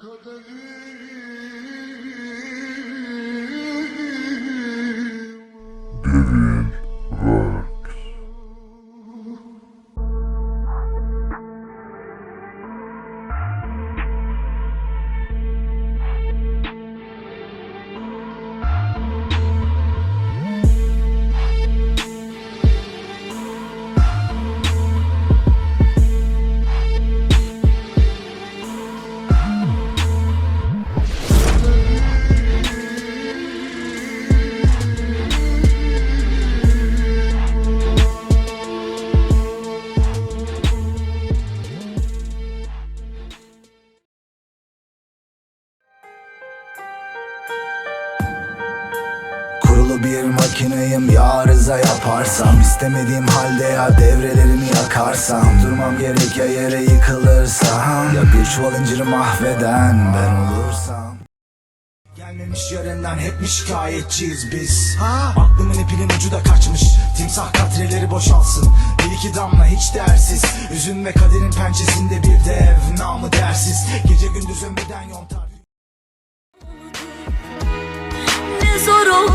Kaderi Bir makineyim ya arıza yaparsam istemediğim halde ya devrelerimi yakarsam Durmam gerek ya yere yıkılırsam Ya bir çuval inciri mahveden ben olursam. Gelmemiş yerinden hep mi şikayetçiyiz biz. Ha? Aklımın ipinin ucu da kaçmış. Timsah katreleri boşalsın. Bir iki damla hiç değersiz Üzüm ve kaderin pençesinde bir dev Namı dersiz. Gece gündüz ömreden yontar. Ne zor oldu